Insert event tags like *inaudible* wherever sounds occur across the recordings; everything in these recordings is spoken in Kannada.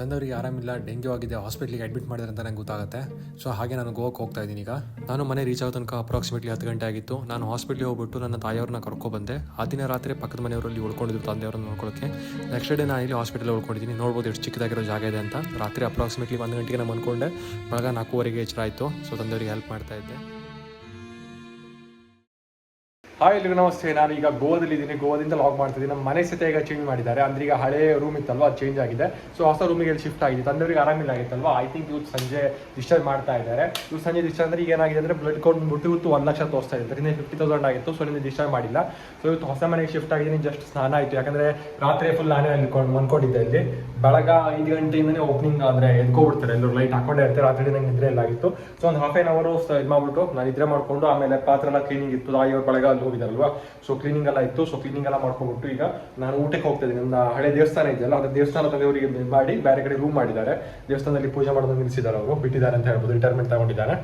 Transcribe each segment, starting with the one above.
ತಂದವರಿಗೆ ಆರಾಮಿಲ್ಲ, ಡೆಂಗ್ಯೂ ಆಗಿದೆ ಹಾಸ್ಪಿಟ್ಲಿಗೆ ಅಡ್ಮಿಟ್ ಮಾಡಿದ್ರೆ ಅಂತ ನಂಗೆ ಗೊತ್ತಾಗುತ್ತೆ. ಸೊ ಹಾಗೆ ನಾನು ಗೋವಾಕ್ಕೆ ಹೋಗ್ತಾ ಇದ್ದೀನಿ ಈಗ. ನಾನು ಮನೆ ರೀಚ್ ಆಗೋ ತನಕ ಅಪ್ರಾಕ್ಸಿಮೇಟ್ಲಿ ಹತ್ತು ಗಂಟೆ ಆಗಿತ್ತು. ನಾನು ಹಾಸ್ಪಿಟ್ಲಿಗೆ ಹೋಗ್ಬಿಟ್ಟು ನನ್ನ ತಾಯಿಯವ್ರನ್ನ ಕರ್ಕೊಬಂದೆ ಆ ದಿನ ರಾತ್ರಿ ಪಕ್ಕದ ಮನೆಯವರಲ್ಲಿ ಉಳ್ಕೊಂಡಿದ್ರು ತಂದೆಯವ್ರನ್ನ ನೋಡ್ಕೊಳ್ಳೋಕ್ಕೆ ನೆಕ್ಸ್ಟ್ ಡೇ ನಾನು ಇಲ್ಲಿ ಹಾಸ್ಪಿಟಲ್ ಉಳ್ಕೊಂಡಿದ್ದೀನಿ. ನೋಡ್ಬೋದು ಎಷ್ಟು ಚಿಕ್ಕದಾಗಿರೋ ಜಾಗ ಇದೆ ಅಂತ. ರಾತ್ರಿ ಅಪ್ರಾಕ್ಸಿಮೇಟ್ಲಿ ಒಂದು ಗಂಟೆಗೆ ನಾನು ಅಂದ್ಕೊಂಡೆ ಬೆಳಗ್ಗೆ ನಾಲ್ಕೂವರೆಗೆ ಎಚ್ಚರ ಆಯಿತು ಸೊ ತಂದೆಯವರಿಗೆ ಹೆಲ್ಪ್ ಮಾಡ್ತಾ ಇದ್ದೆ. ಹಾಯ್ ಎಲ್ಲರಿಗೂ ನಮಸ್ತೆ. ನಾನು ಈಗ ಗೋವಾದಲ್ಲಿ ಇದ್ದೀನಿ. ಗೋವಾದಿಂದ ಲಾಗ್ ಮಾಡ್ತಿದ್ದೀನಿ. ನಮ್ಮ ಮನೆ ಸಹಿತ ಈಗ ಚೇಂಜ್ ಮಾಡಿದ್ದಾರೆ. ಅಂದ್ರೆ ಈಗ ಹಳೆ ರೂಮ್ ಇತ್ತಲ್ವ? ಅದು ಚೇಂಜ್ ಆಗಿದೆ. ಸೊ ಹೊಸ ರೂಮಿಗೆ ಶಿಫ್ಟ್ ಆಗಿದೆ. ತಂದವರಿಗೆ ಆರಾಮಿಲ್ಲ ಆಗಿತ್ತಲ್ವ? ಐ ತಿಂಕ್ ಇವತ್ತು ಸಂಜೆ ಡಿಸ್ಚಾರ್ಜ್ ಮಾಡ್ತಾ ಇದ್ದಾರೆ. ಇವ್ರು ಸಂಜೆ ಡಿಸ್ಚಾರ್ಜ್ ಅಂದ್ರೆ ಈಗ ಏನಾಗಿದೆ ಅಂದ್ರೆ ಬ್ಲಡ್ ಕೌಂಟ್ ಬಿಟ್ಟು ಇವತ್ತು ಒಂದು ಲಕ್ಷ ತೋರಿಸ್ತಾ ಇದೆ. ಹಿಂದೆ ಫಿಫ್ಟಿ ತೌಸಂಡ್ ಆಗಿತ್ತು. ಸೊ ನಿನ್ನೆ ಡಿಸ್ಚಾರ್ಜ್ ಮಾಡಿಲ್ಲ. ಸೊ ಇವತ್ತು ಹೊಸ ಮನೆಗೆ ಶಿಫ್ಟ್ ಆಗಿದ್ದೀನಿ ಜಸ್ಟ್ ಸ್ನಾನ ಆಯಿತು. ಯಾಕಂದ್ರೆ ರಾತ್ರಿ ಫುಲ್ ನಾನೇ ಅನ್ಕೊಂಡು ಅನ್ಕೊಂಡಿದ್ದೆ ಇಲ್ಲಿ ಬೆಳಗ ಐದು ಗಂಟೆಯಿಂದನೇ ಓಪನಿಂಗ್ ಆದರೆ ಎದ್ಕೊಬಿಡ್ತಾರೆ. ಎಲ್ಲರೂ ಲೈಟ್ ಹಾಕೊಂಡೇ ಇರ್ತಾರೆ. ರಾತ್ರಿ ನಂಗೆ ನಿದ್ರೆ ಎಲ್ಲ ಆಗಿತ್ತು. ಸೊ ಒಂದು ಹಾಫ್ ಆನ್ ಅವರು ಇದು ಮಾಡ್ಬಿಟ್ಟು ನಾನು ನಿದ್ರೆ ಮಾಡ್ಕೊಂಡು ಆಮೇಲೆ ಪಾತ್ರ ಎಲ್ಲ ಕ್ಲೀನಿಂಗ್ ಇತ್ತು. ತಾಯಿಯವ್ರ ಬೆಳಗ ಅಲ್ಲಿ ಹೋಗಿದಾರಲ್ವಾ? ಸೊ ಕ್ಲೀನಿಂಗ್ ಎಲ್ಲ ಇತ್ತು. ಸೊ ಕ್ಲೀನಿಂಗ್ ಎಲ್ಲ ಮಾಡ್ಕೊಂಡ್ಬಿಟ್ಟು ಈಗ ನಾನು ಊಟಕ್ಕೆ ಹೋಗ್ತಾ ಇದ್ದೀನಿ. ನನ್ನ ಹಳೆ ದೇವಸ್ಥಾನ ಇದೆಯಲ್ಲ ಅದ್ರ ದೇವಸ್ಥಾನದಲ್ಲಿ ಅವರಿಗೆ ಮಾಡಿ ಬೇರೆ ಕಡೆ ರೂಮ್ ಮಾಡಿದ್ದಾರೆ. ದೇವಸ್ಥಾನದಲ್ಲಿ ಪೂಜೆ ಮಾಡೋದು ನಿಲ್ಲಿಸಿದ್ದಾರೆ ಅವರು. ಬಿಟ್ಟಿದ್ದಾರೆ ಅಂತ ಹೇಳ್ಬೋದು. ರಿಟೈರ್ಮೆಂಟ್ ತಗೊಂಡಿದ್ದಾರೆ.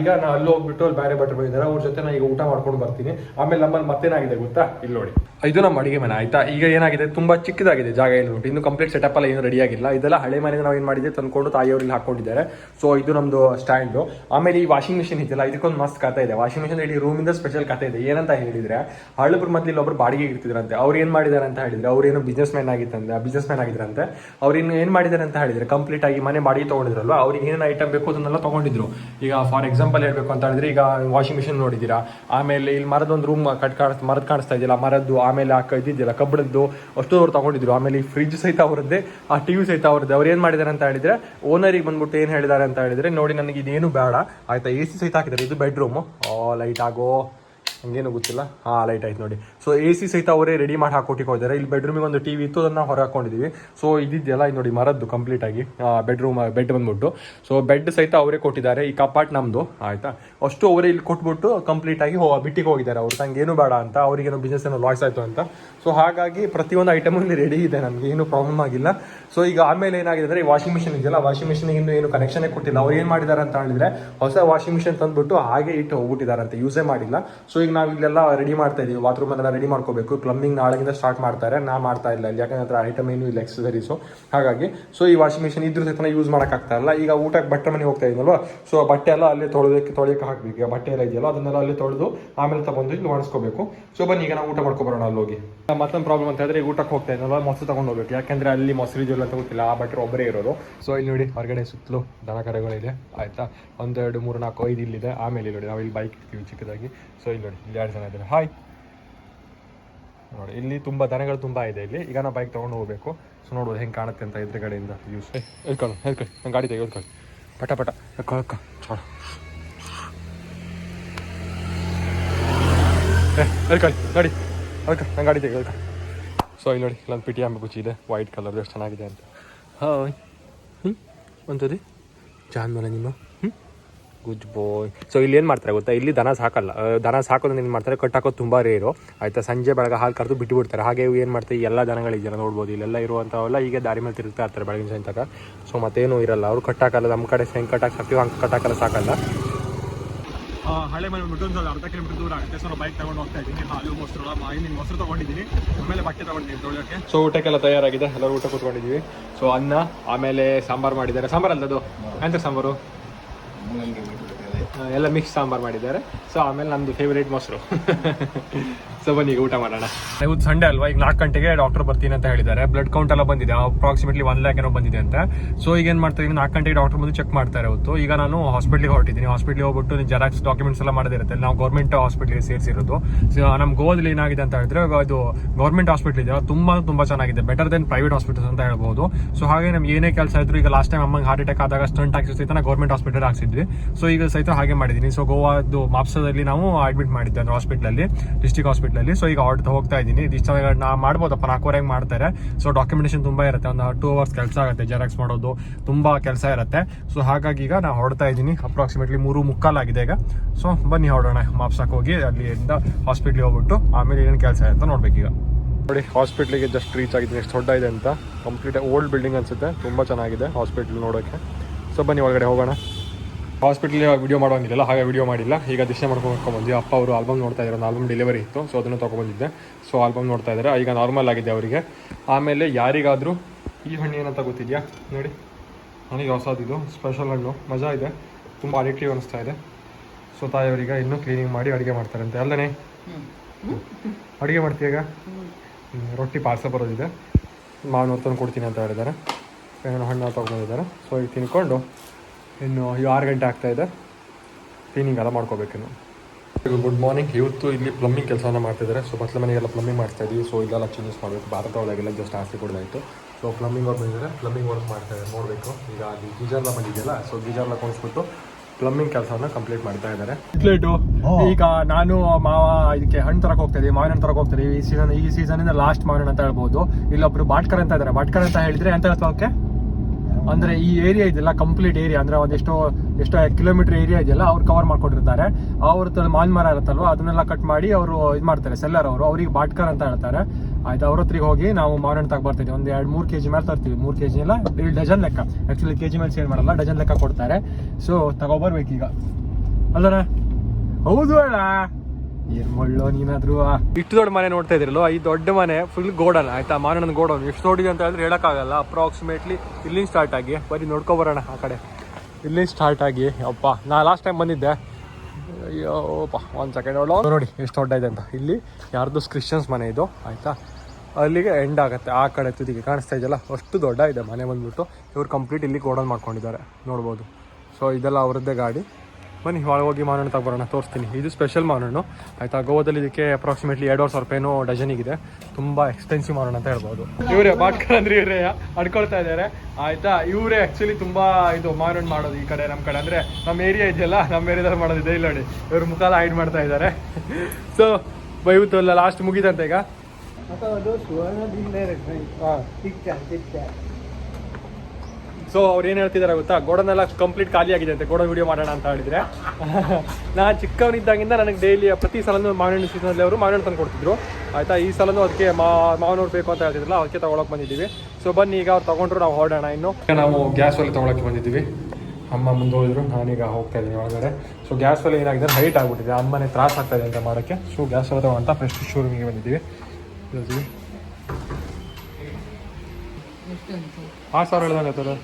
ಈಗ ನಾನು ಅಲ್ಲಿ ಹೋಗ್ಬಿಟ್ಟು ಅಲ್ಲಿ ಬೇರೆ ಭಟ್ರು ಬಂದಿದ್ದಾರೆ ಅವ್ರ ಜೊತೆ ನಾನು ಈಗ ಊಟ ಮಾಡ್ಕೊಂಡು ಬರ್ತೀನಿ. ಆಮೇಲೆ ನಮ್ಮಲ್ಲಿ ಮತ್ತೇನಾಗಿದೆ ಗೊತ್ತಾ? ಇಲ್ಲಿ ನೋಡಿ. ಇದು ನಮ್ಮ ಅಡಿಗೆ ಮನೆ. ಆಯ್ತಾ? ಈಗ ಏನಾಗಿದೆ? ತುಂಬಾ ಚಿಕ್ಕದಾಗಿದೆ ಜಾಗ ನೋಡಿ. ಇನ್ನು ಕಂಪ್ಲೀಟ್ ಸೆಟಪ್ ಎಲ್ಲ ಏನು ರೆಡಿ ಆಗಿಲ್ಲ. ಇದೆಲ್ಲ ಹಳೆ ಮನೆಯಿಂದ ನಾವು ಏನು ಮಾಡಿದ್ದೆ ತಂದ್ಕೊಂಡು ತಾಯಿಯವ್ರಲ್ಲಿ ಹಾಕೊಂಡಿದ್ದಾರೆ ಸೊ ಇದು ನಮ್ದು ಸ್ಟ್ಯಾಂಡು ಆಮೇಲೆ ಈ ವಾಷಿಂಗ್ ಮಿಷಿನ್ ಇದೆಯಲ್ಲ, ಇದಕ್ಕೊಂದು ಮಸ್ತ್ ಕಥೆ ಇದೆ. ವಾಷಿಂಗ್ ಮಿಷಿನ್ ಇಡೀ ರೂಮಿಂದ ಸ್ಪೆಷಲ್ ಕಥೆ ಇದೆ. ಏನಂತ ಹೇಳಿದ್ರೆ ಹಳ್ಳಬ್ರು ಮೊದಲು ಇಲ್ಲೊಬ್ರು ಬಾಡಿಗೆ ಇರ್ತಿದ್ರಂತೆ ಅವ್ರು ಏನು ಮಾಡಿದ್ದಾರೆ ಅಂತ ಹೇಳಿದ್ರೆ, ಅವ್ರು ಏನು ಬಿಸ್ನೆಸ್ ಮ್ಯಾನ್ ಆಗಿತ್ತಂತೆ ಬಿಸ್ನೆಸ್ ಮ್ಯಾನ್ ಆಗಿದ್ರಂತೆ. ಅವ್ರು ಇನ್ನು ಏನು ಮಾಡಿದ್ದಾರೆ ಅಂತ ಹೇಳಿದ್ರೆ ಕಂಪ್ಲೀಟ್ ಆಗಿ ಮನೆ ಬಾಡಿಗೆ ತಗೊಂಡಿದ್ರಲ್ವಾ? ಅವ್ರಿಗೆ ಏನೇನು ಐಟಮ್ ಬೇಕು ಅದನ್ನೆಲ್ಲ ತಗೊಂಡಿದ್ರು. ಈಗ ಫಾರ್ ಎಕ್ಸಾಂಪಲ್ ಹೇಳಬೇಕು ಅಂತ ಹೇಳಿದ್ರೆ, ಈಗ ವಾಷಿಂಗ್ ಮಿಷಿನ್ ನೋಡಿದ್ದೀರಾ? ಆಮೇಲೆ ಇಲ್ಲಿ ಮರದ ಒಂದು ರೂಮ್ ಕಟ್ ಕಾಣಿಸ್ ಮರದ ಕಾಣಿಸ್ತಾ ಇದೆಯಲ್ಲ, ಮರದ್ದು, ಆಮೇಲೆ ಆ ಇದಿದೆಯಲ್ಲ ಕಬ್ಬಣದ್ದು ಅಷ್ಟು ಅವ್ರು ತಗೊಂಡಿದ್ರು. ಆಮೇಲೆ ಈ ಫ್ರಿಜ್ ಸಹಿತ ಅವ್ರದ್ದೇ ಆ ಟಿವಿ ಸಹಿತ ಅವ್ರದ್ದು. ಅವ್ರು ಏನು ಮಾಡಿದ್ದಾರೆ ಅಂತ ಹೇಳಿದ್ರೆ ಓನರಿಗೆ ಬಂದ್ಬಿಟ್ಟು ಏನು ಹೇಳಿದ್ದಾರೆ ಅಂತ ಹೇಳಿದ್ರೆ, ನೋಡಿ ನನಗೆ ಇದೇನು ಬೇಡ. ಆಯ್ತಾ ಎ ಸಿ ಸಹಿತ ಹಾಕಿದ್ದಾರೆ. ಇದು ಬೆಡ್ರೂಮು ಲೈಟ್ ಆಗೋ. ಹಂಗೇನು ಗೊತ್ತಿಲ್ಲ. ಹಾಂ ಲೈಟ್ ಆಯ್ತು ನೋಡಿ. ಸೊ ಎ ಸಿ ಸಹಿತ ಅವರೇ ರೆಡಿ ಮಾಡಿ ಹಾಕೊಟ್ಟಿಗೆ ಹೋಗಿದ್ದಾರೆ ಇಲ್ಲಿ ಬೆಡ್ರೂಮಿಗೆ ಒಂದು ಟಿವಿ ಇತ್ತು, ಅದನ್ನ ಹೊರ ಹಾಕೊಂಡಿದ್ದೀವಿ ಸೊ ಇದಿದೆಯಲ್ಲ ಇದು ನೋಡಿ ಮರದ್ದು ಕಂಪ್ಲೀಟ್ ಆಗಿ ಬೆಡ್ರೂಮ್ ಬೆಡ್ ಬಂದ್ಬಿಟ್ಟು. ಸೊ ಬೆಡ್ ಸಹಿತ ಅವರೇ ಕೊಟ್ಟಿದ್ದಾರೆ. ಈ ಕಪಾಟ್ ನಮ್ಮದು ಆಯ್ತಾ? ಅಷ್ಟು ಅವರೇ ಇಲ್ಲಿ ಕೊಟ್ಬಿಟ್ಟು ಕಂಪ್ಲೀಟ್ ಆಗಿ ಹೋ, ಬಿಟ್ಟಿಗೆ ಹೋಗಿದ್ದಾರೆ ಅವ್ರು. ತಂಗೆ ಏನು ಬೇಡ ಅಂತ, ಅವ್ರಿಗೇನು ಬಿಸ್ನೆಸ್ ಏನೋ ಲಾಸ್ ಆಯಿತು ಅಂತ. ಸೊ ಹಾಗಾಗಿ ಪ್ರತಿಯೊಂದು ಐಟಮ್ ಇಲ್ಲಿ ರೆಡಿ ಇದೆ. ನಮಗೆ ಏನು ಪ್ರಾಬ್ಲಮ್ ಆಗಿಲ್ಲ. ಸೊ ಈಗ ಆಮೇಲೆ ಏನಾಗಿದೆ ಅಂದರೆ ವಾಷಿಂಗ್ ಮಿಷಿನ್ ಇದೆಯಲ್ಲ ವಾಷಿಂಗ್ ಮಿಷಿನ್ ಇನ್ನೂ ಏನು ಕನೆಕ್ಷನ್ ಕೊಟ್ಟಿಲ್ಲ. ಅವ್ರು ಏನು ಮಾಡಿದ್ದಾರೆ ಅಂತ ಹೇಳಿದ್ರೆ, ಹೊಸ ವಾಷಿಂಗ್ ಮಿಷಿನ್ ತಂದ್ಬಿಟ್ಟು ಹಾಗೆ ಇಟ್ಟು ಹೋಗ್ಬಿಟ್ಟಿದ್ದಾರೆ ಅಂತ ಯೂಸೇ ಮಾಡಿಲ್ಲ. ಸೊ ಈಗ ನಾವು ಇಲ್ಲೆಲ್ಲ ರೆಡಿ ಮಾಡ್ತಾ ಇದೀವಿ. ಬಾತ್ರೂಮ್ ಎಲ್ಲ ರೆಡಿ ಮಾಡ್ಕೋಬೇಕು. ಪ್ಲಂಬಿಂಗ್ ನಾಳೆಗಿಂದ ಸ್ಟಾರ್ಟ್ ಮಾಡ್ತಾರೆ. ನಾ ಮಾಡ್ತಾ ಇಲ್ಲ. ಇಲ್ಲಿ ಯಾಕಂದ್ರೆ ಐಟಮ್ ಏನು ಇಲ್ಲ ಎಕ್ಸಸರೀಸು ಹಾಗಾಗಿ ಸೊ ಈ ವಾಷಿಂಗ್ ಮಿಷಿನ್ ಇದ್ರ ಸಹಿತ ಯೂಸ್ ಮಾಡೋಕ್ಕಾಗ್ತಾ ಇಲ್ಲ. ಈಗ ಊಟಕ್ಕೆ ಬಟ್ಟೆ ಮನೆಗೆ ಹೋಗ್ತಾ ಇದೀನಲ್ವಾ? ಸೊ ಬಟ್ಟೆ ಎಲ್ಲ ಅಲ್ಲೇ ತೊಳೆದಕ್ಕೆ ತೊಳೆಯಕ್ಕೆ ಹಾಕ್ಬೇಕು. ಈಗ ಬಟ್ಟೆ ಎಲ್ಲ ಇದೆಯಲ್ಲ, ಅದನ್ನೆಲ್ಲ ಅಲ್ಲೇ ತೊಳೆದು ಆಮೇಲೆ ತಗೊಂಡು ಇಲ್ಲಿ ಒಣಸ್ಕೋಬೇಕು. ಸೊ ಬನ್ನಿ, ಈಗ ನಾವು ಊಟ ಮಾಡ್ಕೊಬರೋಣ ಅಲ್ಲಿ ಹೋಗಿ ಮತ್ತೊಂದು ಪ್ರಾಬ್ಲಮ್ ಅಂತ ಹೇಳಿದ್ರೆ ಊಟಕ್ಕೆ ಹೋಗ್ತಾ ಇದ್ದಲ್ಲ ಮೊಸರು ತಗೊಂಡು ಹೋಗ್ಬೇಕು. ಯಾಕಂದ್ರೆ ಅಲ್ಲಿ ಮೊಸರು ಇದೆಯಲ್ಲ ಅಂತ ಗೊತ್ತಿಲ್ಲ. ಆ ಭಟ್ರು ಒಬ್ಬರೇ ಇರೋದು. ಸೊ ಇಲ್ಲಿ ನೋಡಿ ಹೊರಗಡೆ ಸುತ್ತಲೂ ದನ ಕರೆಗಳಿದೆ. ಆಯ್ತಾ? ಒಂದೆರಡು, ಮೂರು, ನಾಲ್ಕು, ಐದು ಇಲ್ಲಿದೆ. ಆಮೇಲೆ ಇಲ್ಲಿ ನೋಡಿ ನಾವು ಇಲ್ಲಿ ಬೈಕ್ ಇರ್ತೀವಿ ಚಿಕ್ಕದಾಗಿ. ಸೊ ಇಲ್ಲಿ ನೋಡಿ, ಇಲ್ಲಿ ಎರಡು ಜನ ಇದ್ದಾರೆ. ಹಾಯ್ ನೋಡಿ, ಇಲ್ಲಿ ತುಂಬ ದನಗಳು ತುಂಬ ಇದೆ ಇಲ್ಲಿ. ಈಗ ನಾವು ಬೈಕ್ ತೊಗೊಂಡು ಹೋಗಬೇಕು. ಸೊ ನೋಡೋದು ಹೆಂಗೆ ಕಾಣುತ್ತೆ ಅಂತ ಎದುರುಗಡೆಯಿಂದ ಯೂಸ್ ಹೇಳ್ಕೊಳ್ಳಿ ಹೇಳ್ಕೊಳ್ಳಿ ನಂಗೆ ಗಾಡಿ ತೆಗೆ ಹೇಳ್ಕೊಳ್ಳಿ ಪಟ ಪಟ. ಕಳ್ಕ ಹೇಳ್ಕೊಳ್ಳಿ ಗಾಡಿ ಹೇಳ್ಕೊ ನಂಗೆ ಗಾಡಿ ತೆಗೆ ಸೊ ಇಲ್ಲಿ ನೋಡಿ ಇಲ್ಲೊಂದು ಪಿ ಟಿ ಎಂ ಗುಚ್ಚಿ ಇದೆ. ವೈಟ್ ಕಲರ್ ಎಷ್ಟು ಚೆನ್ನಾಗಿದೆ ಅಂತ. ಹಾಯ್. ಹ್ಞೂ ಒಂತದಿ ಜಾನ್ ಮೇಲೆ ನಿಮ್ಮ? ಹ್ಞೂ ಗುಡ್ ಬಾಯ್ ಸೊ ಇಲ್ಲಿ ಏನು ಮಾಡ್ತಾರೆ ಗೊತ್ತಾ? ಇಲ್ಲಿ ದನ ಸಾಕಲ್ಲ. ದನ ಸಾಕೋದನ್ನ ಏನು ಮಾಡ್ತಾರೆ? ಕಟ್ಟಾಕೋದು ತುಂಬ ರೇರು ಆಯಿತಾ? ಸಂಜೆ ಬೆಳಗ್ಗೆ ಹಾಲು ಕರೆದು ಬಿಟ್ಟು ಬಿಡ್ತಾರೆ ಹಾಗೆ ಇವು ಏನು ಮಾಡ್ತಾರೆ? ಎಲ್ಲ ದನಗಳಿದ್ದೀರ ನೋಡ್ಬೋದು. ಇಲ್ಲೆಲ್ಲ ಇರುವಂಥವೆಲ್ಲ ಈಗ ದಾರಿ ಮೇಲೆ ತಿರುಗ್ತಾ ಇರ್ತಾರೆ ಬೆಳಗಿನ ಸಾಯಂಕಾಲ. ಸೊ ಮತ್ತೇನು ಇರಲ್ಲ. ಅವರು ಕಟ್ಟಾಕಲ್ಲ ನಮ್ಮ ಕಡೆ ಹೆಂಗೆ ಕಟ್ಟಾಕಿ ಸಾಕ್ತೀವಿ ಹಂಗೆ ಕಟ್ಟಾಕಲ್ಲ ಸಾಕಲ್ಲ. ಹಳೆ ಮನೆ ಬಿಟ್ಟು ಒಂದು ಅರ್ಧ ಕಿಲೋಮೀಟರ್ ದೂರ ಆಗುತ್ತೆ. ಸೊ ಬೈಕ್ ತಗೊಂಡು ಹೋಗ್ತಾ ಇದ್ದೀನಿ. ಹಾಲು ಮೊಸರು ಮಾವಿನ ಮೊಸರು ತಗೊಂಡಿದ್ದೀನಿ. ಆಮೇಲೆ ಬಟ್ಟೆ ತಗೊಂಡಿದ್ದೀನಿ ತೊಳೆಯೋಕ್ಕೆ ಸೊ ಊಟಕ್ಕೆಲ್ಲ ತಯಾರಾಗಿದೆ. ಎಲ್ಲರೂ ಊಟ ಕೂತ್ಕೊಂಡಿದ್ದೀವಿ. ಸೊ ಅನ್ನ ಆಮೇಲೆ ಸಾಂಬಾರು ಮಾಡಿದ್ದಾರೆ. ಸಾಂಬಾರು ಅಲ್ಲದು ಎಂತ ಸಾಂಬಾರು? ಎಲ್ಲ ಮಿಕ್ಸ್ ಸಾಂಬಾರು ಮಾಡಿದ್ದಾರೆ. ಸೊ ಆಮೇಲೆ ನಮ್ಮದು ಫೇವರೇಟ್ ಮೊಸರು. *laughs* ಸೊ ಬನ್ನಿ ಊಟ ಮಾಡೋಣ. ಇವತ್ತು ಸಂಡೆ ಅಲ್ವಾ? ಈಗ ನಾಲ್ಕು ಗಂಟೆಗೆ ಡಾಕ್ಟರ್ ಬರ್ತೀನಿ ಅಂತ ಹೇಳಿದ್ದಾರೆ. ಬ್ಲಡ್ ಕೌಂಟ್ ಎಲ್ಲ ಬಂದಿದೆ. ಅಪ್ರಾಕ್ಸಿಮೇಟ್ಲಿ ಒನ್ ಲ್ಯಾಕ್ ಏನೋ ಬಂದಿದೆ ಅಂತ. ಸೊ ಈಗ ಏನು ಮಾಡ್ತಾರೆ? ಈಗ ನಾಲ್ಕು ಗಂಟೆಗೆ ಡಾಕ್ಟರ್ ಬಂದು ಚೆಕ್ ಮಾಡ್ತಾರೆ ಇವತ್ತು ಈಗ ನಾನು ಹಾಸ್ಪಿಟ್ಲಿಗೆ ಹೊರಟಿದ್ದೀನಿ. ಹಾಸ್ಪಿಟ್ಲಿಗೆ ಹೋಗ್ಬಿಟ್ಟು ಜೆರಾಕ್ಸ್ ಡಾಕ್ಯುಮೆಂಟ್ಸ್ ಎಲ್ಲ ಮಾಡೋದಿರುತ್ತೆ ನಾವು ಗೌರ್ಮೆಂಟ್ ಹಾಸ್ಪಿಟ್ಲಿಗೆ ಸೇರಿಸಿರೋದು. ಸೊ ನಮ್ಮ ಗೋವಾದಲ್ಲಿ ಏನಾಗಿದೆ ಅಂತ ಹೇಳಿದ್ರೆ ಅದು ಗೌರ್ಮೆಂಟ್ ಹಾಸ್ಪಿಟ್ಲ್ ಇದೆ. ತುಂಬಾ ತುಂಬಾ ಚೆನ್ನಾಗಿದೆ. ಬೆಟರ್ ದೆನ್ ಪ್ರೈವೇಟ್ ಹಾಸ್ಪಿಟಲ್ಸ್ ಅಂತ ಹೇಳ್ಬೋದು. ಸೊ ಹಾಗೆ ನಮ್ಗೆ ಏನೇ ಕೆಲಸ ಇದ್ರು ಈಗ ಲಾಸ್ಟ್ ಟೈಮ್ ಅಮ್ಮಂಗೆ ಹಾರ್ಟ್ ಅಟ್ಯಾಕ್ ಆದಾಗ ಸ್ಟಂಟ್ ಹಾಕಿ ಸಹಿತ ನಾವು ಗೌರ್ಮೆಂಟ್ ಹಾಸ್ಪಿಟಲ್ ಹಾಕ್ಸಿದ್ವಿ. ಸೊ ಈಗ ಸಹಿತ ಹಾಗೆ ಮಾಡಿದ್ದೀನಿ. ಸೊ ಗೋವಾದು ಮಾಪ್ಸದಲ್ಲಿ ನಾವು ಅಡ್ಮಿಟ್ ಮಾಡಿದ್ದೆ ಅಂದ್ರೆ ಹಾಸ್ಪಿಟ್ಲಲ್ಲಿ ಡಿಸ್ಟಿಕ್ ಹಾಸ್ಪಿಟ್ಲಲ್ಲಿ ಸೊ ಈಗ ಹೊರಟು ಹೋಗ್ತಾ ಇದ್ದೀನಿ. ಡಿಸ್ಚಾರ್ಜ್ ನಾ ಮಾಡ್ಬೋದಪ್ಪ ನಾಲ್ಕುವರೆಗೆ ಮಾಡ್ತಾರೆ. ಸೊ ಡಾಕ್ಯುಮೆಂಟೇಶನ್ ತುಂಬಾ ಇರುತ್ತೆ. ಒಂದು ಟೂ ಅವರ್ಸ್ ಕೆಲಸ ಆಗುತ್ತೆ. ಜೆರಾಕ್ಸ್ ಮಾಡೋದು ತುಂಬಾ ಕೆಲಸ ಇರುತ್ತೆ. ಸೊ ಹಾಗಾಗಿ ಈಗ ನಾ ಹೊಡ್ತಾ ಇದ್ದೀನಿ. ಅಪ್ರಾಕ್ಸಿಮೇಟ್ಲಿ ಮೂರು ಮುಕ್ಕಾಲಾಗಿದೆ ಈಗ. ಸೊ ಬನ್ನಿ ಹೊರಡೋಣ. ಮಾಪ್ಸಕ್ಕೆ ಹೋಗಿ ಅಲ್ಲಿಂದ ಹಾಸ್ಪಿಟ್ಲಿಗೆ ಹೋಗ್ಬಿಟ್ಟು ಆಮೇಲೆ ಏನೇನು ಕೆಲಸ ಅಂತ ನೋಡ್ಬೇಕೀಗ ನೋಡಿ ಹಾಸ್ಪಿಟ್ಲಿಗೆ ಜಸ್ಟ್ ರೀಚ್ ಆಗಿದೆ ಎಷ್ಟು ದೊಡ್ಡ ಇದೆ ಅಂತ. ಕಂಪ್ಲೀಟ್ ಓಲ್ಡ್ ಬಿಲ್ಡಿಂಗ್ ಅನ್ಸುತ್ತೆ. ತುಂಬ ಚೆನ್ನಾಗಿದೆ ಹಾಸ್ಪಿಟ್ಲ್ ನೋಡೋಕ್ಕೆ. ಸೊ ಬನ್ನಿ ಒಳಗಡೆ ಹೋಗೋಣ. ಹಾಸ್ಪಿಟ್ಲ್ ವಿಡಿಯೋ ಮಾಡೋಂಗಿಲ್ಲ ಹಾಗೆ ವಿಡಿಯೋ ಮಾಡಿಲ್ಲ. ಈಗ ದಿಶೆ ಮಾಡ್ಕೊಂಡು ಬಂದ್ವಿ. ಅಪ್ಪ ಅವರು ಆಲ್ಬಮ್ ನೋಡ್ತಾ ಇದ್ದಾರೆ ಒಂದು ಆಲ್ಬಮ್ ಡೆಲಿವರಿ ಇತ್ತು. ಸೊ ಅದನ್ನು ತೊಗೊಬಂದಿದ್ದೆ ಸೊ ಆಲ್ಬಮ್ ನೋಡ್ತಾ ಇದ್ದಾರೆ. ಈಗ ನಾರ್ಮಲ್ ಆಗಿದೆ ಅವರಿಗೆ. ಆಮೇಲೆ ಯಾರಿಗಾದರೂ ಈ ಹಣ್ಣು ಏನಂತ ಗೊತ್ತಿದೆಯಾ? ನೋಡಿ. ನನಗೆ ಹೊಸದಿದು. ಸ್ಪೆಷಲ್ ಹಣ್ಣು. ಮಜಾ ಇದೆ. ತುಂಬ ಅಡಿಕ್ಟಿವ್ ಅನಿಸ್ತಾ ಇದೆ. ಸೊ ತಾಯಿಯವರಿಗೆ ಇನ್ನೂ ಕ್ಲೀನಿಂಗ್ ಮಾಡಿ ಅಡುಗೆ ಮಾಡ್ತಾರೆ ಅಂತ. ಅಲ್ಲದೆ ಅಡುಗೆ ಮಾಡ್ತೀಯಾಗ ರೊಟ್ಟಿ ಪಾರ್ಸಲ್ ಬರೋದಿದೆ. ಮಾವಿನ ತಂದು ಕೊಡ್ತೀನಿ ಅಂತ ಹೇಳಿದ್ದಾರೆ. ಏನೋ ಹಣ್ಣು ತೊಗೊಂಡಿದ್ದಾರೆ ಸೊ ಈಗ ತಿನ್ಕೊಂಡು ಇನ್ನು ಆರು ಗಂಟೆ ಆಗ್ತಾ ಇದೆ. ಕ್ಲೀನಿಂಗ್ ಎಲ್ಲ ಮಾಡ್ಕೋಬೇಕಿನ್ನು ಗುಡ್ ಮಾರ್ನಿಂಗ್ ಇವತ್ತು ಇಲ್ಲಿ ಪ್ಲಂಬಿಂಗ್ ಕೆಲಸನ ಮಾಡ್ತಿದ್ದಾರೆ. ಸೊ ಬಸ್ಲ ಮನೆಗೆಲ್ಲ ಪ್ಲಂಬಿಂಗ್ ಮಾಡ್ತಾ ಇದ್ದೀವಿ ಸೊ ಇಲ್ಲೆಲ್ಲ ಚೇಂಜಸ್ ಮಾಡಬೇಕು. ಭಾರತ ಒಳಗೆಲ್ಲ ಜಸ್ಟ್ ಆಸ್ತಿ ಕೊಡೋದಾಯಿತು. ಸೊ ಪ್ಲಂಬಿಂಗ್ ಅವ್ರು ಬಂದಿದ್ದಾರೆ ಪ್ಲಂಬಿಂಗ್ ವರ್ಕ್ ಮಾಡ್ತಾ ಇದ್ದಾರೆ. ನೋಡಬೇಕು. ಈಗ ಅಲ್ಲಿ ಗೀಜರ್ಲ ಬಂದಿದೆಯಲ್ಲ ಸೊ ಗೀಜರ್ಲ ಕೊಡಿಸ್ಬಿಟ್ಟು ಪ್ಲಂಬಿಂಗ್ ಕೆಲಸವನ್ನ ಕಂಪ್ಲೀಟ್ ಮಾಡ್ತಾ ಇದ್ದಾರೆ. ಪ್ಲೇಟು ಈಗ ನಾನು ಮಾವ ಇದಕ್ಕೆ ಹಣ್ಣು ತರಕ್ಕೆ ಹೋಗ್ತಾ ಇದೀವಿ ಮಾವಿನ ತರಕ್ಕೆ ತರಕ್ ಹೋಗ್ತಾ ಇದೀವಿ. ಈ ಸೀಸನ್ ಈ ಸೀಸನ್ ಇಂದ ಲಾಸ್ಟ್ ಮಾವಿನ ಅಂತ ಹೇಳ್ಬೋದು. ಇಲ್ಲೊಬ್ರು ಬಾಟ್ಕರ್ ಅಂತ ಇದ್ದಾರೆ. ಬಾಟ್ಕರ್ ಅಂತ ಹೇಳಿದ್ರೆ ಎಂತ ಹೇಳ್ತಾ ಓಕೆ ಅಂದ್ರೆ ಈ ಏರಿಯಾ ಇದೆಲ್ಲ ಕಂಪ್ಲೀಟ್ ಏರಿಯಾ ಅಂದ್ರೆ ಒಂದೆಷ್ಟೋ ಎಷ್ಟೋ ಕಿಲೋಮೀಟರ್ ಏರಿಯಾ ಇದೆಯಲ್ಲ ಅವ್ರು ಕವರ್ ಮಾಡ್ಕೊಂಡಿರ್ತಾರೆ ಅವ್ರ ಮಾನ್ ಮರ ಇರುತ್ತಲ್ವ, ಅದನ್ನೆಲ್ಲ ಕಟ್ ಮಾಡಿ ಅವರು ಇದು ಮಾಡ್ತಾರೆ ಸೆಲ್ಲರ್ ಅವರು. ಅವ್ರಿಗೆ ಬಾಟ್ಕರ್ ಅಂತ ಹೇಳ್ತಾರೆ. ಆಯ್ತು, ಅವ್ರ ಹತ್ರಿಗೆ ಹೋಗಿ ನಾವು ಮಾವಿನ ತಾಗ ಬರ್ತೀವಿ ಒಂದು ಎರಡು ಮೂರು ಕೆಜಿ ಮೇಲೆ ತರ್ತೀವಿ. ಮೂರು ಕೆಜಿ ಎಲ್ಲ ಡಜನ್ ಲೆಕ್ಕ. ಆಕ್ಚುಲಿ ಕೆಜಿ ಮೇಲೆ ಸೇಲ್ ಮಾಡಲ್ಲ ಡಜನ್ ಲೆಕ್ಕ ಕೊಡ್ತಾರೆ. ಸೊ ತಗೊಬರ್ಬೇಕೀಗ. ಅಲ್ಲಣ್ಣ? ಹೌದು ಅಣ್ಣ. ಇಷ್ಟು ದೊಡ್ಡ ಮನೆ ನೋಡ್ತಾ ಇದ್ರಲ್ಲ, ಈ ದೊಡ್ಡ ಮನೆ ಫುಲ್ ಗೋಡನ್ ಆಯ್ತಾ? ಮಾನಣ್ಣನ ಗೋಡನ್ ಎಷ್ಟು ದೊಡ್ಡಿದೆ ಅಂತ ಹೇಳಿದ್ರೆ ಹೇಳಕ್ಕಾಗಲ್ಲ. ಅಪ್ರಾಕ್ಸಿಮೇಟ್ಲಿ ಇಲ್ಲಿಂದ ಸ್ಟಾರ್ಟ್ ಆಗಿ ಬರೀ ನೋಡ್ಕೊ ಬರೋಣ ಆ ಕಡೆ. ಇಲ್ಲಿಂದ ಸ್ಟಾರ್ಟ್ ಆಗಿ ಅಪ್ಪ ನಾ ಲಾಸ್ಟ್ ಟೈಮ್ ಬಂದಿದ್ದೆ. ಅಯ್ಯೋಪ್ಪ ಒಂದು ಸೆಕೆಂಡ್ ನೋಡೋ ನೋಡಿ, ಎಷ್ಟು ದೊಡ್ಡ ಇದೆ ಅಂತ. ಇಲ್ಲಿ ಯಾರ್ದು ಕ್ರಿಶ್ಚಿಯನ್ಸ್ ಮನೆ ಇದು, ಆಯಿತಾ? ಅಲ್ಲಿಗೆ ಎಂಡ್ ಆಗುತ್ತೆ, ಆ ಕಡೆ ತುದಿಗೆ ಕಾಣಿಸ್ತಾ ಇದೆಯಲ್ಲ? ಅಷ್ಟು ದೊಡ್ಡ ಇದೆ ಮನೆ ಬಂದ್ಬಿಟ್ಟು. ಇವ್ರು ಕಂಪ್ಲೀಟ್ ಇಲ್ಲಿ ಗೋಡನ್ ಮಾಡ್ಕೊಂಡಿದ್ದಾರೆ, ನೋಡ್ಬೋದು. ಸೊ ಇದೆಲ್ಲ ಅವರದ್ದೇ ಗಾಡಿ. ಬನ್ನಿ ಒಳಗೆ ಹೋಗಿ ಮಾವಿನ ತಗೊಬರೋಣ ತೋರಿಸ್ತೀನಿ. ಇದು ಸ್ಪೆಷಲ್ ಮಾವಿನ ಆಯ್ತಾ ಗೋವಾದಲ್ಲಿ ಇದಕ್ಕೆ ಅಪ್ರಾಕ್ಸಿಮೇಟ್ಲಿ ಎರಡುವರೆ ಸಾವಿರ ರೂಪಾಯಿನೂ ಡಜನಿಗಿದೆ ತುಂಬ ಎಕ್ಸ್ಪೆನ್ಸಿವ್ ಮಾವಿನ ಅಂತ ಹೇಳ್ಬೋದು. ಇವರೇ ಬಾಟ್ಕರ್ ಅಂದ್ರೆ ಇವರೇ ಅಡ್ಕೊಳ್ತಾ ಇದ್ದಾರೆ. ಆಯ್ತಾ ಇವರೇ ಆ್ಯಕ್ಚುಲಿ ತುಂಬ ಇದು ಮಾವಿನ ಮಾಡೋದು ಈ ಕಡೆ ನಮ್ಮ ಕಡೆ. ಅಂದರೆ ನಮ್ಮ ಏರಿಯಾ ಇದೆಯಲ್ಲ ನಮ್ಮ ಏರಿಯಾದಲ್ಲಿ ಮಾಡೋದಿದೆ ಇಲ್ಲ ನೋಡಿ ಇವ್ರ ಮುಖಾಲ ಹೈಡ್ ಮಾಡ್ತಾ ಇದ್ದಾರೆ. ಸೊ ಇವತ್ತು ಎಲ್ಲ ಲಾಸ್ಟ್ ಮುಗಿದಂತೆ ಈಗ? ಹಾಂ. ಸೊ ಅವ್ರು ಏನು ಹೇಳ್ತಿದ್ದಾರೆ ಗೊತ್ತಾ? ಗೋಡನ್ ಎಲ್ಲ ಕಂಪ್ಲೀಟ್ ಖಾಲಿ ಆಗಿದೆ ಅಂತ ಗೋಡನ್ ವಿಡಿಯೋ ಮಾಡೋಣ ಅಂತ ಹೇಳಿದ್ರೆ. *laughs* ನಾನು ಚಿಕ್ಕವನಿದ್ದಾಗಿಂದ ನನಗೆ ಡೈಲಿ ಪ್ರತಿ ಸಲನೂ ಮಾವಿನ ಸೀಸನಲ್ಲಿ ಅವರು ಮಾವಿನ ತಂದು ಕೊಡ್ತಿದ್ರು. ಆಯ್ತಾ? ಈ ಸಲನೂ ಅದಕ್ಕೆ ಮಾವಿನವ್ರು ಬೇಕು ಅಂತ ಹೇಳ್ತಿದ್ರಲ್ಲ, ಅದಕ್ಕೆ ತಗೊಳಕ್ ಬಂದಿದ್ದೀವಿ. ಸೊ ಬನ್ನಿ, ಈಗ ಅವ್ರು ತಗೊಂಡ್ರು, ನಾವು ಹೊರಡೋಣ ಇನ್ನು. ನಾವು ಗ್ಯಾಸ್ ಒಲೆ ತಗೊಳಕ್ಕೆ ಬಂದಿದ್ದೀವಿ. ಅಮ್ಮ ಮುಂದೆ ಹೋದ್ರು, ನಾನೀಗ ಹೋಗ್ತಾ ಇದ್ದೀನಿ ಒಳಗಡೆ. ಸೊ ಗ್ಯಾಸ್ ಒಲೆ ಏನಾಗಿದೆ? ಹೈಟ್ ಆಗಿಬಿಟ್ಟಿದೆ. ಅಮ್ಮನೆ ತ್ರಾಸ ಆಗ್ತಾ ಇದೆ ಅಂತ ಮಾಡೋಕ್ಕೆ. ಸೊ ಗ್ಯಾಸ್ ಒಲೆ ತಗೊಂತ ಫ್ರೆಶ್ ಶೋರೂಮಿಗೆ ಬಂದಿದ್ದೀವಿ. ಆರು ಸಾವಿರ ಹೇಳ್ದಂಗೆ ಆಗ್ತದೆ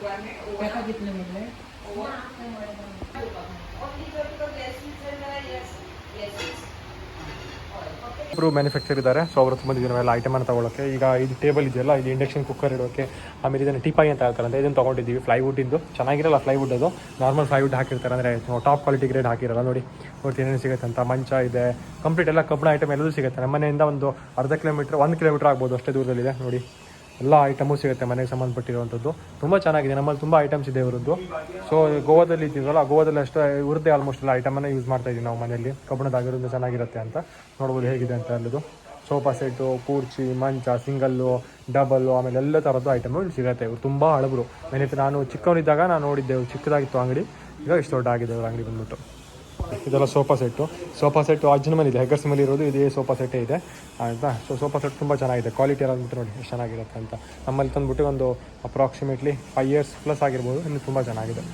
ಇಬ್ಬರು ಮ್ಯಾನುಫ್ಯಾಕ್ಚರ್ ಇದ್ದಾರೆ ಸೊ ಅವ್ರ ತುಂಬ ಐಟಮ್ ಐಟಮನ್ನು ತಗೊಳ್ಳೋಕೆ ಈಗ ಇದು ಟೇಬಲ್ ಇದೆಯಲ್ಲ ಇದು ಇಂಡಕ್ಷನ್ ಕುಕ್ಕರ್ ಇಡೋಕೆ ಆಮೇಲೆ ಇದನ್ನು ಟಿಪಾಯಿ ಅಂತ ಹೇಳ್ತಾರಂತೆ. ಇದನ್ನು ತೊಗೊಂಡಿದ್ದೀವಿ ಫ್ಲೈವುಡ್ಡಿಂದು ಚೆನ್ನಾಗಿರಲ್ಲ ಪ್ಲೈವುಡ್ ಅದು? ನಾರ್ಮಲ್ ಫ್ಲೈವುಡ್ ಹಾಕಿರ್ತಾರೆ ಅಂದರೆ ಟಾಪ್ ಕ್ವಾಲಿಟಿ ಗ್ರೇಡ್ ಹಾಕಿರಲ್ಲ ನೋಡಿ. ನೋಡಿ ಏನೇನು ಸಿಗುತ್ತೆ ಅಂತ. ಮಂಚ ಇದೆ ಕಂಪ್ಲೀಟ್ ಎಲ್ಲ ಕಬ್ಬಣ ಐಟಮ್ ಎಲ್ಲದೂ ಸಿಗುತ್ತೆ. ನಮ್ಮ ಮನೆಯಿಂದ ಒಂದು ಅರ್ಧ ಕಿಲೋಮೀಟ್ರ್ ಒಂದು ಕಿಲೋಮೀಟ್ರ್ ಆಗ್ಬೋದು ಅಷ್ಟೇ ದೂರದಲ್ಲಿದೆ ನೋಡಿ. ಎಲ್ಲ ಐಟಮು ಸಿಗುತ್ತೆ ಮನೆಗೆ ಸಂಬಂಧಪಟ್ಟಿರುವಂಥದ್ದು ತುಂಬ ಚೆನ್ನಾಗಿದೆ. ನಮ್ಮಲ್ಲಿ ತುಂಬ ಐಟಮ್ಸ್ ಇದೆ ಇವರದ್ದು. ಸೊ ಗೋವಾದಲ್ಲಿ ಇದ್ದೀವಲ್ಲ, ಗೋವಾದಲ್ಲಿ ಅಷ್ಟೇ ಇವ್ರದ್ದೇ ಆಲ್ಮೋಸ್ಟ್ ಎಲ್ಲ ಐಟಮನ್ನು ಯೂಸ್ ಮಾಡ್ತಾ ಇದ್ದೀವಿ ನಾವು ಮನೆಯಲ್ಲಿ. ಕಬ್ಬಣದಾಗಿರೋದು ಚೆನ್ನಾಗಿರುತ್ತೆ ಅಂತ. ನೋಡ್ಬೋದು ಹೇಗಿದೆ ಅಂತ ಅಲ್ಲದು ಸೋಫಾ ಸೆಟ್ಟು ಕೂರ್ಚಿ, ಮಂಚ ಸಿಂಗಲ್ಲು ಡಬಲ್ಲು ಆಮೇಲೆ ಎಲ್ಲ ಥರದ್ದು ಐಟಮು ಇಲ್ಲಿ ಸಿಗುತ್ತೆ. ಇವರು ತುಂಬ ಹಳಬರು. ಮನೆ ನಾನು ಚಿಕ್ಕವನಿದ್ದಾಗ ನಾನು ನೋಡಿದ್ದೆ ಚಿಕ್ಕದಾಗಿತ್ತು ಅಂಗಡಿ. ಈಗ ಇಷ್ಟು ದೊಡ್ಡ ಆಗಿದೆ ಅವ್ರ ಅಂಗಡಿ ಬಂದ್ಬಿಟ್ಟು. ಇದೆಲ್ಲ ಸೋಫಾ ಸೆಟ್ಟು. ಸೋಫಾ ಸೆಟ್ಟು ಅಜ್ಜನ ಮನೆ ಇದೆ, ಹೆಗ್ಗರ್ಸ್ ಮನೆ ಇರೋದು, ಇದೇ ಸೋಫಾ ಸೆಟ್ಟೇ ಇದೆ. ಆಯಿತಾ? ಸೊ ಸೋಫಾ ಸೆಟ್ ತುಂಬ ಚೆನ್ನಾಗಿದೆ. ಕ್ವಾಲಿಟಿ ಎಲ್ಲ ಅಂದ್ಬಿಟ್ಟು ನೋಡಿ, ಎಷ್ಟು ಚೆನ್ನಾಗಿರುತ್ತೆ ಅಂತ ನಮ್ಮಲ್ಲಿ ತಂದುಬಿಟ್ಟು ಒಂದು ಅಪ್ರಾಕ್ಸಿಮೇಟ್ಲಿ ಫೈವ್ ಇಯರ್ಸ್ ಪ್ಲಸ್ ಆಗಿರ್ಬೋದು, ಇನ್ನು ತುಂಬ ಚೆನ್ನಾಗಿದೆ.